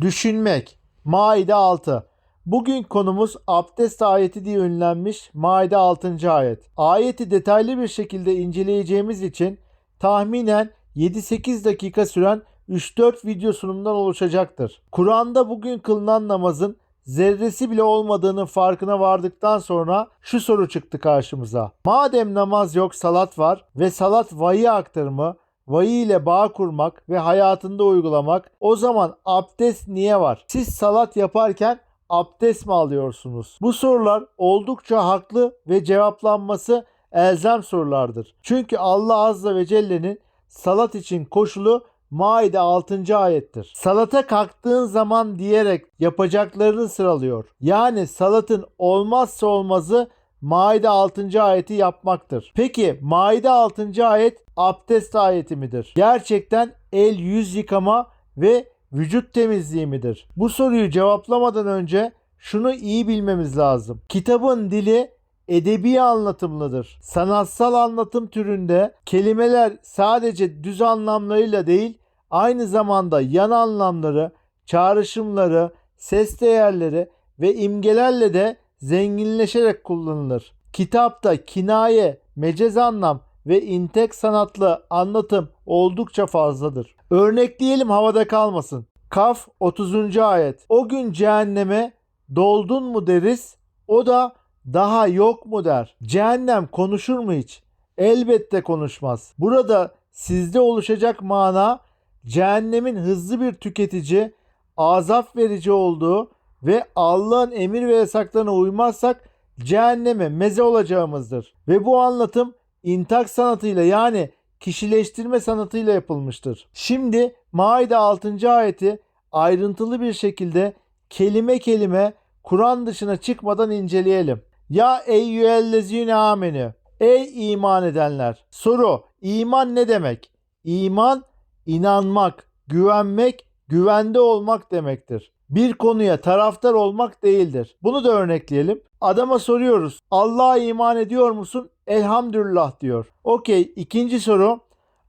Düşünmek. Maide 6. Bugün konumuz abdest ayeti diye ünlenmiş Maide 6. ayet. Ayeti detaylı bir şekilde inceleyeceğimiz için tahminen 7-8 dakika süren 3-4 video sunumundan oluşacaktır. Kur'an'da bugün kılınan namazın zerresi bile olmadığının farkına vardıktan sonra şu soru çıktı karşımıza. Madem namaz yok salat var ve salat vahiy aktarımı, vahiy ile bağ kurmak ve hayatında uygulamak o zaman abdest niye var? Siz salat yaparken abdest mi alıyorsunuz? Bu sorular oldukça haklı ve cevaplanması elzem sorulardır. Çünkü Allah Azze ve Celle'nin salat için koşulu Maide 6. ayettir. Salata kalktığın zaman diyerek yapacaklarını sıralıyor. Yani salatın olmazsa olmazı Maide 6. ayeti yapmaktır. Peki Maide 6. ayet abdest ayeti midir? Gerçekten el yüz yıkama ve vücut temizliği midir? Bu soruyu cevaplamadan önce şunu iyi bilmemiz lazım. Kitabın dili edebi anlatımlıdır. Sanatsal anlatım türünde kelimeler sadece düz anlamlarıyla değil, aynı zamanda yan anlamları, çağrışımları, ses değerleri ve imgelerle de zenginleşerek kullanılır. Kitapta kinaye, mecaz anlam ve intek sanatlı anlatım oldukça fazladır. Örnekleyelim havada kalmasın. Kaf 30. ayet. O gün cehenneme doldun mu deriz, o da daha yok mu der. Cehennem konuşur mu hiç? Elbette konuşmaz. Burada sizde oluşacak mana cehennemin hızlı bir tüketici, azap verici olduğu ve Allah'ın emir ve yasaklarına uymazsak cehenneme meze olacağımızdır. Ve bu anlatım intak sanatıyla yani kişileştirme sanatıyla yapılmıştır. Şimdi Maide 6. ayeti ayrıntılı bir şekilde kelime kelime Kur'an dışına çıkmadan inceleyelim. Ya eyyühellezine amenü. Ey iman edenler. Soru iman ne demek? İman inanmak, güvenmek, güvende olmak demektir. Bir konuya taraftar olmak değildir. Bunu da örnekleyelim. Adama soruyoruz. Allah'a iman ediyor musun? Elhamdülillah diyor. Okey. İkinci soru.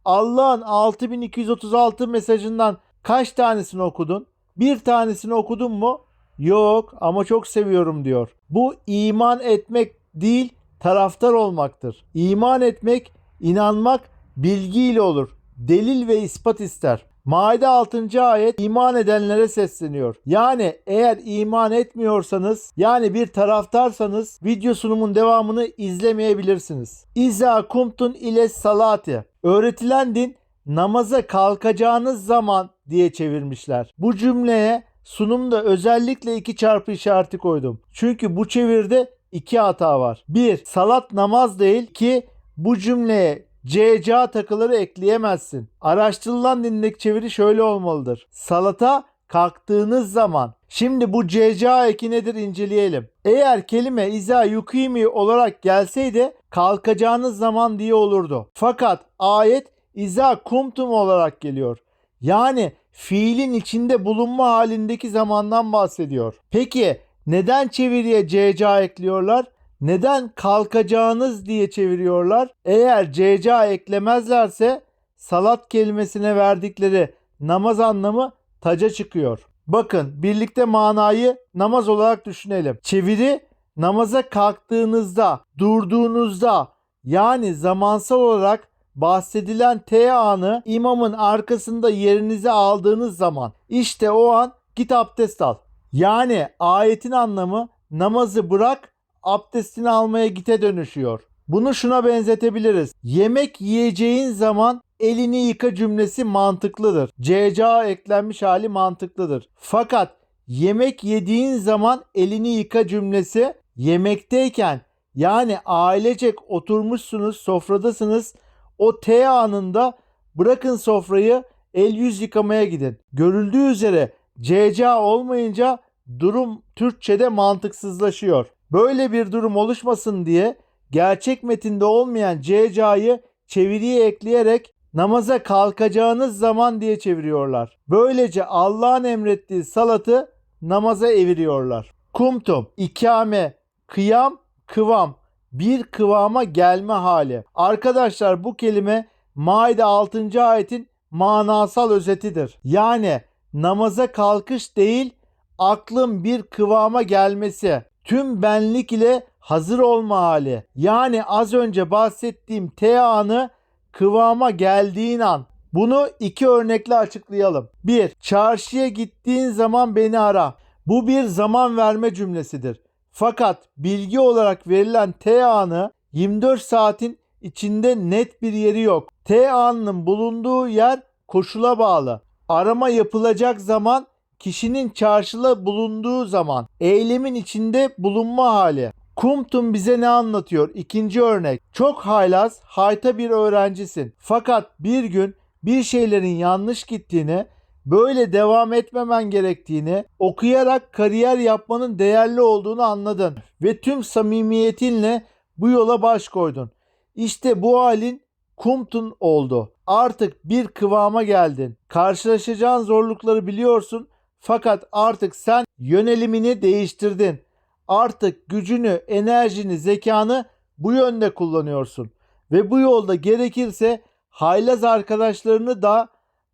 Allah'ın 6236 mesajından kaç tanesini okudun? Bir tanesini okudun mu? Yok ama çok seviyorum diyor. Bu iman etmek değil, taraftar olmaktır. İman etmek, inanmak bilgiyle olur. Delil ve ispat ister. Maide 6. ayet iman edenlere sesleniyor. Yani eğer iman etmiyorsanız yani bir taraftarsanız video sunumun devamını izlemeyebilirsiniz. İza kumtun ile salati. Öğretilen din namaza kalkacağınız zaman diye çevirmişler. Bu cümleye sunumda özellikle iki çarpı işareti koydum. Çünkü bu çevirde iki hata var. Bir, salat namaz değil ki bu cümleye CCA takıları ekleyemezsin. Araştırılan dindeki çeviri şöyle olmalıdır. Salata kalktığınız zaman. Şimdi bu CCA eki nedir inceleyelim. Eğer kelime iza yukimi olarak gelseydi kalkacağınız zaman diye olurdu. Fakat ayet iza kumtum olarak geliyor. Yani fiilin içinde bulunma halindeki zamandan bahsediyor. Peki neden çeviriye CCA ekliyorlar? Neden kalkacağınız diye çeviriyorlar? Eğer CCA eklemezlerse salat kelimesine verdikleri namaz anlamı taca çıkıyor. Bakın birlikte manayı namaz olarak düşünelim. Çeviri namaza kalktığınızda, durduğunuzda yani zamansal olarak bahsedilen T anı imamın arkasında yerinize aldığınız zaman işte o an git abdest al. Yani ayetin anlamı namazı bırak abdestini almaya gite dönüşüyor. Bunu şuna benzetebiliriz. Yemek yiyeceğin zaman elini yıka cümlesi mantıklıdır. CCA eklenmiş hali mantıklıdır. Fakat yemek yediğin zaman elini yıka cümlesi yemekteyken yani ailecek oturmuşsunuz sofradasınız o T anında bırakın sofrayı el yüz yıkamaya gidin. Görüldüğü üzere CCA olmayınca durum Türkçe'de mantıksızlaşıyor. Böyle bir durum oluşmasın diye gerçek metinde olmayan CCA'yı çeviriye ekleyerek namaza kalkacağınız zaman diye çeviriyorlar. Böylece Allah'ın emrettiği salatı namaza eviriyorlar. Kumtum, ikame, kıyam, kıvam, bir kıvama gelme hali. Arkadaşlar bu kelime Maide 6. ayetin manasal özetidir. Yani namaza kalkış değil, aklın bir kıvama gelmesi. Tüm benlik ile hazır olma hali. Yani az önce bahsettiğim T anı kıvama geldiğin an. Bunu iki örnekle açıklayalım. 1. Çarşıya gittiğin zaman beni ara. Bu bir zaman verme cümlesidir. Fakat bilgi olarak verilen T anı 24 saatin içinde net bir yeri yok. T anının bulunduğu yer koşula bağlı. Arama yapılacak zaman kişinin çarşıda bulunduğu zaman. Eylemin içinde bulunma hali. Kumtum bize ne anlatıyor? İkinci örnek. Çok haylaz, hayta bir öğrencisin. Fakat bir gün bir şeylerin yanlış gittiğini, böyle devam etmemen gerektiğini, okuyarak kariyer yapmanın değerli olduğunu anladın ve tüm samimiyetinle bu yola baş koydun. İşte bu halin kumtun oldu. Artık bir kıvama geldin. Karşılaşacağın zorlukları biliyorsun fakat artık sen yönelimini değiştirdin. Artık gücünü, enerjini, zekanı bu yönde kullanıyorsun. Ve bu yolda gerekirse haylaz arkadaşlarını da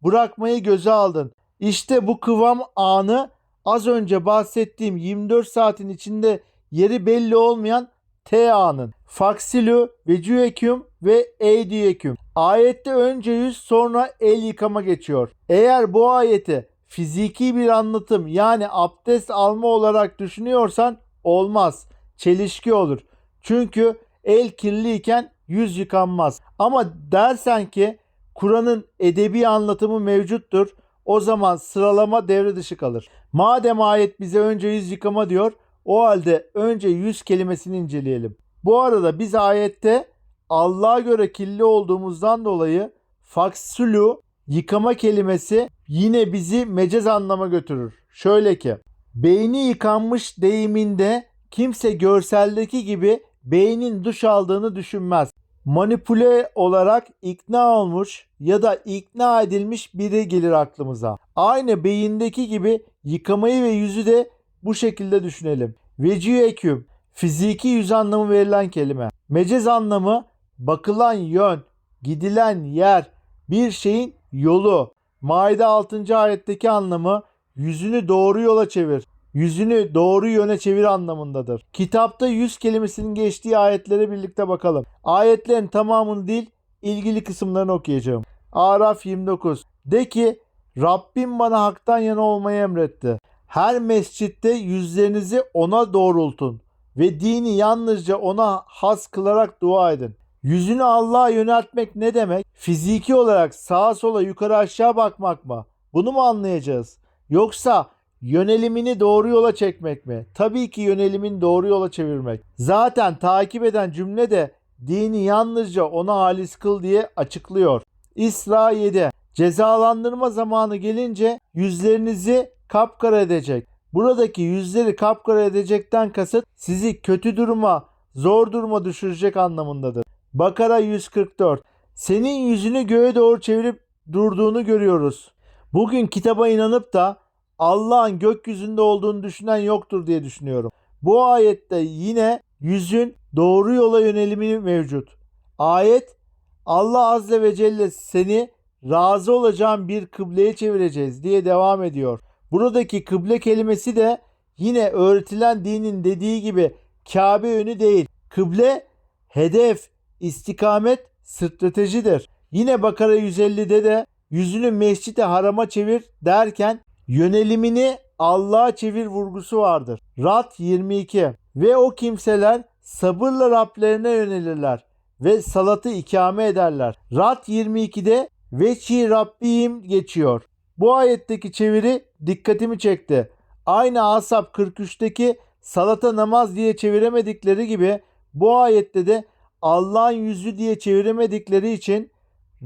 bırakmayı göze aldın. İşte bu kıvam anı az önce bahsettiğim 24 saatin içinde yeri belli olmayan T anın. Faksilu, vecüeküm ve eydiyeküm. Ayette önce yüz sonra el yıkama geçiyor. Eğer bu ayeti fiziki bir anlatım yani abdest alma olarak düşünüyorsan olmaz. Çelişki olur. Çünkü el kirliyken yüz yıkanmaz. Ama dersen ki Kur'an'ın edebi anlatımı mevcuttur. O zaman sıralama devre dışı kalır. Madem ayet bize önce yüz yıkama diyor, o halde önce yüz kelimesini inceleyelim. Bu arada biz ayette Allah'a göre kirli olduğumuzdan dolayı faksulu yıkama kelimesi yine bizi mecaz anlama götürür. Şöyle ki beyni yıkanmış deyiminde kimse görseldeki gibi beynin duş aldığını düşünmez. Manipüle olarak ikna olmuş ya da ikna edilmiş biri gelir aklımıza. Aynı beyindeki gibi yıkamayı ve yüzü de bu şekilde düşünelim. Veciyeküm fiziki yüz anlamı verilen kelime. Mecaz anlamı bakılan yön, gidilen yer, bir şeyin yolu. Maide 6. ayetteki anlamı yüzünü doğru yola çevir. Yüzünü doğru yöne çevir anlamındadır. Kitapta yüz kelimesinin geçtiği ayetlere birlikte bakalım. Ayetlerin tamamını değil, ilgili kısımlarını okuyacağım. Araf 29. De ki Rabbim bana haktan yana olmayı emretti. Her mescitte yüzlerinizi ona doğrultun ve dini yalnızca ona has kılarak dua edin. Yüzünü Allah'a yöneltmek ne demek? Fiziki olarak sağa sola yukarı aşağı bakmak mı? Bunu mu anlayacağız? Yoksa yönelimini doğru yola çekmek mi? Tabii ki yönelimin doğru yola çevirmek. Zaten takip eden cümle de dini yalnızca ona halis kıl diye açıklıyor. İsra 7 Cezalandırma zamanı gelince yüzlerinizi kapkara edecek. Buradaki yüzleri kapkara edecekten kasıt sizi kötü duruma, zor duruma düşürecek anlamındadır. Bakara 144 Senin yüzünü göğe doğru çevirip durduğunu görüyoruz. Bugün kitaba inanıp da Allah'ın gökyüzünde olduğunu düşünen yoktur diye düşünüyorum. Bu ayette yine yüzün doğru yola yönelimi mevcut. Ayet Allah Azze ve Celle seni razı olacağın bir kıbleye çevireceğiz diye devam ediyor. Buradaki kıble kelimesi de yine öğretilen dinin dediği gibi Kabe yönü değil. Kıble hedef, istikamet, stratejidir. Yine Bakara 150'de de yüzünü mescide harama çevir derken yönelimini Allah'a çevir vurgusu vardır. Rad 22 Ve o kimseler sabırla Rablerine yönelirler ve salatı ikame ederler. Rad 22'de Veçi Rabbim geçiyor. Bu ayetteki çeviri dikkatimi çekti. Aynı Asap 43'teki salata namaz diye çeviremedikleri gibi bu ayette de Allah'ın yüzü diye çeviremedikleri için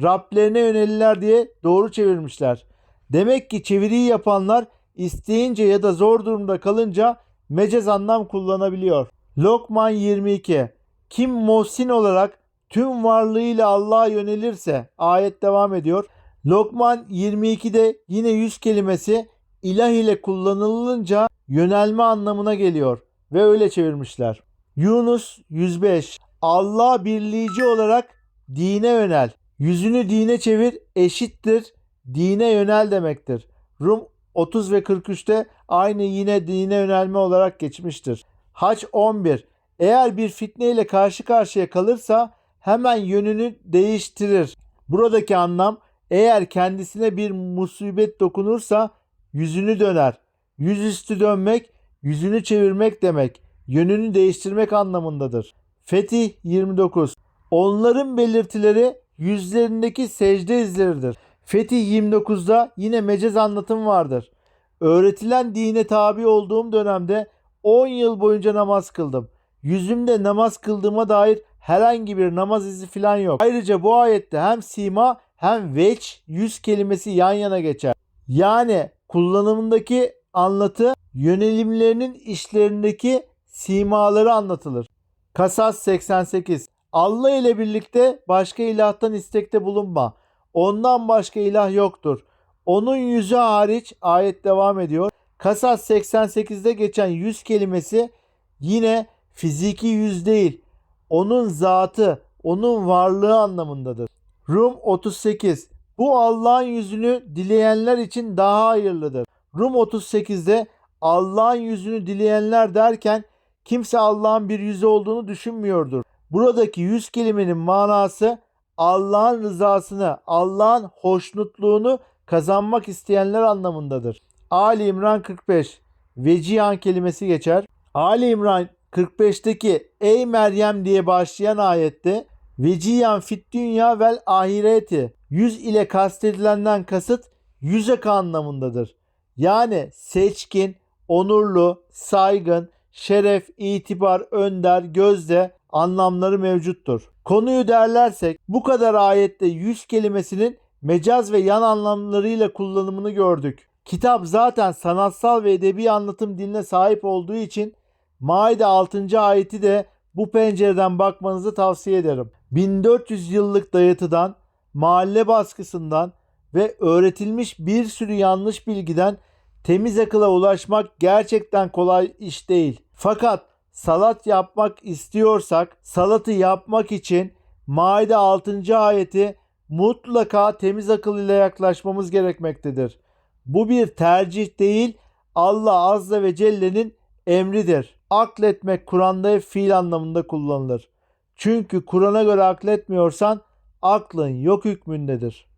Rablerine yönelirler diye doğru çevirmişler. Demek ki çeviriyi yapanlar isteyince ya da zor durumda kalınca mecaz anlam kullanabiliyor. Lokman 22 Kim muhsin olarak tüm varlığıyla Allah'a yönelirse ayet devam ediyor. Lokman 22'de yine yüz kelimesi ilah ile kullanılınca yönelme anlamına geliyor ve öyle çevirmişler. Yunus 105 Allah birleyici olarak dine yönel. Yüzünü dine çevir eşittir dine yönel demektir. Rum 30 ve 43'te aynı yine dine yönelme olarak geçmiştir. Haç 11. Eğer bir fitne ile karşı karşıya kalırsa hemen yönünü değiştirir. Buradaki anlam eğer kendisine bir musibet dokunursa yüzünü döner. Yüzüstü dönmek, yüzünü çevirmek demek. Yönünü değiştirmek anlamındadır. Fetih 29. Onların belirtileri yüzlerindeki secde izleridir. Fetih 29'da yine mecaz anlatım vardır. Öğretilen dine tabi olduğum dönemde 10 yıl boyunca namaz kıldım. Yüzümde namaz kıldığıma dair herhangi bir namaz izi falan yok. Ayrıca bu ayette hem sima hem veç yüz kelimesi yan yana geçer. Yani kullanımındaki anlatı yönelimlerinin işlerindeki simaları anlatılır. Kasas 88 Allah ile birlikte başka ilahtan istekte bulunma. Ondan başka ilah yoktur. Onun yüzü hariç ayet devam ediyor. Kasas 88'de geçen yüz kelimesi yine fiziki yüz değil. Onun zatı, onun varlığı anlamındadır. Rum 38. Bu Allah'ın yüzünü dileyenler için daha hayırlıdır. Rum 38'de Allah'ın yüzünü dileyenler derken kimse Allah'ın bir yüzü olduğunu düşünmüyordur. Buradaki yüz kelimenin manası Allah'ın rızasını, Allah'ın hoşnutluğunu kazanmak isteyenler anlamındadır. Ali İmran 45 Vecihan kelimesi geçer. Ali İmran 45'teki Ey Meryem diye başlayan ayette Vecihan fit dünya vel ahireti yüz ile kastedilenden kasıt yüzek anlamındadır. Yani seçkin, onurlu, saygın, şeref, itibar, önder, gözde anlamları mevcuttur. Konuyu derlersek bu kadar ayette yüz kelimesinin mecaz ve yan anlamlarıyla kullanımını gördük. Kitap zaten sanatsal ve edebi anlatım diline sahip olduğu için Maide 6. ayeti de bu pencereden bakmanızı tavsiye ederim. 1400 yıllık dayatıdan, mahalle baskısından ve öğretilmiş bir sürü yanlış bilgiden temiz akıla ulaşmak gerçekten kolay iş değil. Fakat salat yapmak istiyorsak salatı yapmak için Maide 6. ayeti mutlaka temiz akıl ile yaklaşmamız gerekmektedir. Bu bir tercih değil Allah Azze ve Celle'nin emridir. Akletmek Kur'an'da fiil anlamında kullanılır. Çünkü Kur'an'a göre akletmiyorsan aklın yok hükmündedir.